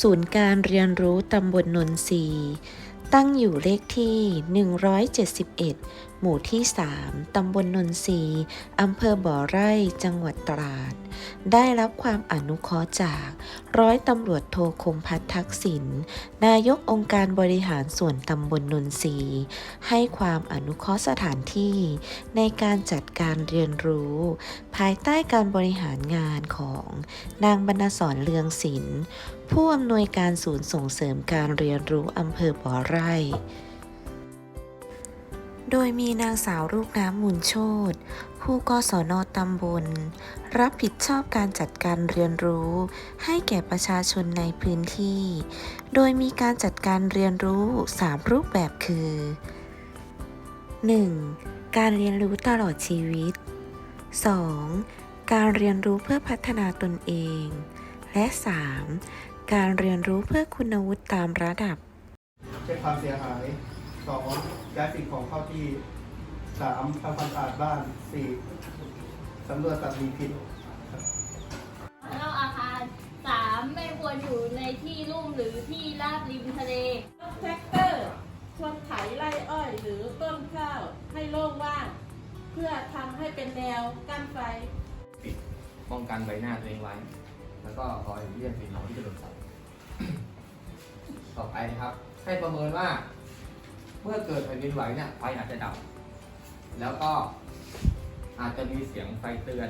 ศูนย์การเรียนรู้ตำบลนนทรีตั้งอยู่เลขที่ 171 หมู่ที่ 3 ตำบลนนทรีอำเภอบ่อไร่ จังหวัดตราด ได้รับความอนุเคราะห์จาก ร้อยตำรวจโทคมพัฒน์ทักษิณนายกองค์การบริหารส่วนตำบลนนทรีให้ความอนุเคราะห์สถานที่ ในการจัดการเรียนรู้ ภายใต้การบริหารงานของนางบรรณสอนเลืองศิลป์ผู้อำนวยการศูนย์ส่งเสริมการเรียนรู้อำเภอบ่อไร่ โดยมีนางสาวลูกน้ำมูลโชตผู้กศนตำบล รับผิดชอบการจัดการเรียนรู้ให้แก่ประชาชนในพื้นที่ โดยมีการจัดการเรียนรู้ 3 รูปแบบคือ 1. การเรียนรู้ตลอดชีวิต 2. การเรียนรู้เพื่อพัฒนาตนเอง และ 3. การเรียนรู้เพื่อคุณวุฒิตามระดับเช็คความเสียหาย สองย้ายสิ่งของเข้าที่สามทำความสะอาดบ้านสี่สำรวจสัตว์มีพิษแล้วอาคารสามไม่ควรอยู่ในที่ลุ่มหรือที่ราบริมทะเลรถแท็กเตอร์ชนไถไร่อ้อยหรือต้นข้าวให้โล่งว่าง เพื่อทำให้เป็นแนวกั้นไฟ ปิดป้องกันใบหน้าตัวเองไว้ แล้วก็คอยเลี่ยงสิ่งของที่จะโดนสับต่อไปนะครับ ให้ประเมินว่าเมื่อเกิดแผ่นดินไหวเนี่ยไฟอาจจะดับ แล้วก็อาจจะมีเสียงไฟเตือน